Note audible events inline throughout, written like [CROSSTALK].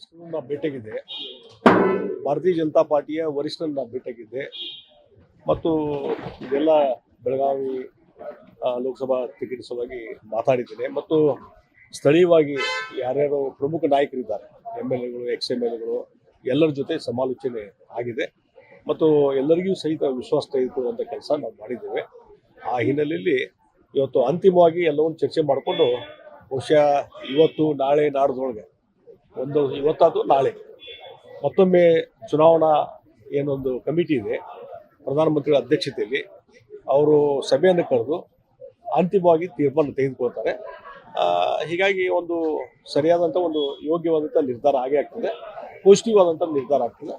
ವರಿಷ್ಠರನ್ನ ಭೇಟಿಯಾಗಿದ್ದೆ ಭಾರತೀಯ ಜನತಾ ಪಾರ್ಟಿಯ ವರಿಷ್ಠರನ್ನ ಭೇಟಿಯಾಗಿದ್ದೆ ಮತ್ತು ಇದೆಲ್ಲ ಬೆಳಗಾವಿ ಲೋಕಸಭಾ ಟಿಕೆಟ್ ಸಲುವಾಗಿ ಮಾತಾಡಿದ್ದೇನೆ. ಮತ್ತು ಸ್ಥಳೀಯವಾಗಿ ಯಾರ್ಯಾರು ಪ್ರಮುಖ ನಾಯಕರಿದ್ದಾರೆ. ಎಂ ಎಲ್ ಎಗಳು ಎಕ್ಸ್ ಎಂ ಎಲ್ ಎಲ್ಲರ ಜೊತೆ ಸಮಾಲೋಚನೆ ಆಗಿದೆ. ಮತ್ತು ಎಲ್ಲರಿಗೂ ಸಹಿತ ವಿಶ್ವಾಸ ತೆಗೆದುಕೊಳ್ಳುವಂಥ ಕೆಲಸ ನಾವು ಮಾಡಿದ್ದೇವೆ. ಆ ಹಿನ್ನೆಲೆಯಲ್ಲಿ ಇವತ್ತು ಅಂತಿಮವಾಗಿ ಎಲ್ಲವನ್ನು ಚರ್ಚೆ ಮಾಡಿಕೊಂಡು ಬಹುಶಃ ಇವತ್ತು ನಾಳೆ ನಾಡ್ದೊಳಗೆ ಒಂದು ಇವತ್ತಾದರೂ ನಾಳೆ. ಮತ್ತೊಮ್ಮೆ ಚುನಾವಣಾ ಏನೊಂದು ಕಮಿಟಿ ಇದೆ ಪ್ರಧಾನಮಂತ್ರಿಗಳ ಅಧ್ಯಕ್ಷತೆಯಲ್ಲಿ. ಅವರು ಸಭೆಯನ್ನು ಕರೆದು ಅಂತಿಮವಾಗಿ ತೀರ್ಮಾನ ತೆಗೆದುಕೊಳ್ತಾರೆ. ಹೀಗಾಗಿ ಒಂದು ಸರಿಯಾದಂಥ ಒಂದು ಯೋಗ್ಯವಾದಂಥ ನಿರ್ಧಾರ ಆಗೇ ಆಗ್ತದೆ. ಪಾಸಿಟಿವ್ ಆದಂಥ ನಿರ್ಧಾರ ಆಗ್ತದೆ.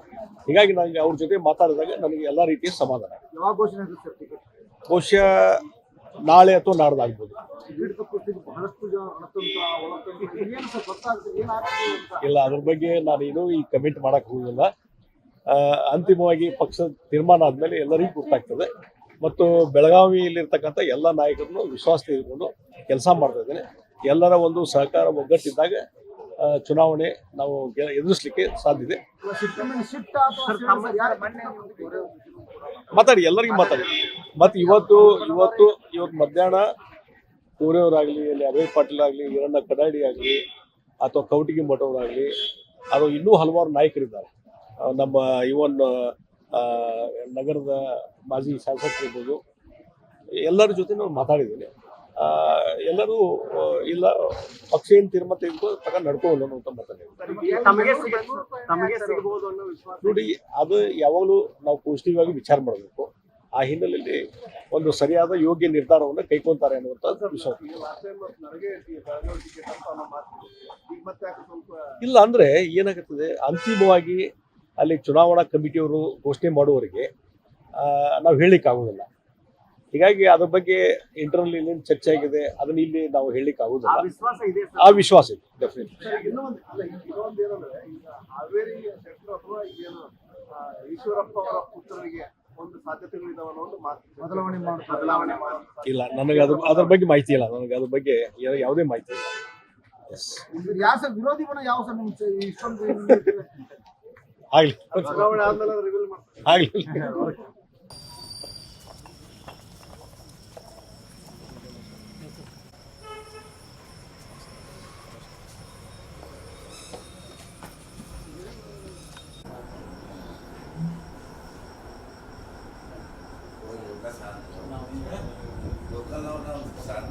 ಹೀಗಾಗಿ ನನಗೆ ಅವ್ರ ಜೊತೆ ಮಾತಾಡಿದಾಗ ನನಗೆ ಎಲ್ಲ ರೀತಿಯ ಸಮಾಧಾನ. ಬಹುಶಃ ನಾಳೆ ಅಥವಾ ನಾಡ್ದಾಗ್ಬೋದು ಇಲ್ಲ ಅದ್ರ ಬಗ್ಗೆ ನಾನು ಏನೂ ಈ ಕಮೆಂಟ್ ಮಾಡಕ್ ಹೋಗಿಲ್ಲ ಆ, ಅಂತಿಮವಾಗಿ ಪಕ್ಷದ ತೀರ್ಮಾನ ಆದ್ಮೇಲೆ ಎಲ್ಲರಿಗೂ ಗೊತ್ತಾಗ್ತದೆ. ಮತ್ತು ಬೆಳಗಾವಿಯಲ್ಲಿರ್ತಕ್ಕಂಥ ಎಲ್ಲ ನಾಯಕರನ್ನು ವಿಶ್ವಾಸ ತೆಗೆದುಕೊಂಡು ಕೆಲಸ ಮಾಡ್ತಾ ಇದ್ದೇನೆ. ಎಲ್ಲರ ಒಂದು ಸಹಕಾರ ಒಗ್ಗಟ್ಟಿದ್ದಾಗ ಚುನಾವಣೆ ನಾವು ಎದುರಿಸಲಿಕ್ಕೆ ಸಾಧ್ಯ ಸಾಧ್ಯತೆ ಮಾತಾಡಿ ಎಲ್ಲರಿಗೂ ಮಾತಾಡಿ. ಮತ್ತು ಇವತ್ತು ಇವತ್ತು ಇವತ್ತು ಮಧ್ಯಾಹ್ನ ಕೋರೆಯವರಾಗಲಿ ಇಲ್ಲಿ ಅಭಯ್ ಪಾಟೀಲ್ ಆಗ್ಲಿ ಈರಣ್ಣ ಕಡಾಡಿ ಆಗಲಿ ಅಥವಾ ಕೌಟಿಗಿ ಮಠವರಾಗಲಿ ಅದು ಇನ್ನೂ ಹಲವಾರು ನಾಯಕರಿದ್ದಾರೆ. ನಮ್ಮ ಇವನ್ ನಗರದ ಮಾಜಿ ಶಾಸಕರಿರ್ಬೋದು. ಎಲ್ಲರ ಜೊತೆ ನಾನು ಮಾತಾಡಿದ್ದೀನಿ. ಎಲ್ಲರೂ ಇಲ್ಲ ಪಕ್ಷ ಏನು ತೀರ್ಮಾನ ತೆಗೆದುಕೊಂಡು ತಗೊಂಡು ಮಾತಾಡಿದ್ದೀನಿ ಸಿಗಬಹುದು ಅನ್ನೋ ವಿಶ್ವಾಸ. ನೋಡಿ ಅದು ಯಾವಾಗಲೂ ನಾವು ಪಾಸಿಟಿವ್ ಆಗಿ ವಿಚಾರ ಮಾಡಬೇಕು. ಆ ಹಿನ್ನೆಲೆಯಲ್ಲಿ ಒಂದು ಸರಿಯಾದ ಯೋಗ್ಯ ನಿರ್ಧಾರವನ್ನು ಕೈಕೊಂತಾರೆ ಅನ್ನುವಂಥ ವಿಶ್ವಾಸ. ಇಲ್ಲ ಅಂದ್ರೆ ಏನಾಗುತ್ತದೆ? ಅಂತಿಮವಾಗಿ ಅಲ್ಲಿ ಚುನಾವಣಾ ಕಮಿಟಿಯವರು ಘೋಷಣೆ ಮಾಡುವವರಿಗೆ ನಾವು ಹೇಳಲಿಕ್ಕೆ ಆಗೋದಿಲ್ಲ ಹೀಗಾಗಿ ಅದ್ರ ಬಗ್ಗೆ ಇಂಟರ್ನಲ್ ಏನೇನು ಚರ್ಚೆ ಆಗಿದೆ. ಅದನ್ನ ಇಲ್ಲಿ ನಾವು ಹೇಳಲಿಕ್ಕೆ ಆಗುದಿಲ್ಲ ಆ ವಿಶ್ವಾಸ ಇದೆ ಡೆಫಿನೆಟ್ ಈಶ್ವರಪ್ಪ ಅವರ ಪುತ್ರರಿಗೆ ಒಂದು ಮಾತು ಬದಲಾವಣೆ ಮಾಡಿ ಬದಲಾವಣೆ ಮಾಡಿ ಇಲ್ಲ ನನಗೆ ಅದ್ರ ಅದ್ರ ಬಗ್ಗೆ ಮಾಹಿತಿ ಇಲ್ಲ. ನನಗೆ ಅದ್ರ ಬಗ್ಗೆ ಯಾವುದೇ ಮಾಹಿತಿ ಇಲ್ಲ. ಎಸ್ ಯಾವ ಸರ್ ವಿರೋಧಿ ಬಣ ಯಾವ ಸರ್ ನಿಮ್ಗೆ ಇಷ್ಟೊಂದು ಆಗ್ಲಿ. ಬದಲಾವಣೆ ಆದ್ಮೇಲೆ ರಿವೀಲ್ ಮಾಡ್ತಾರೆ. ಆಗ್ಲಿ. [LAUGHS] Local lockdown. Saan?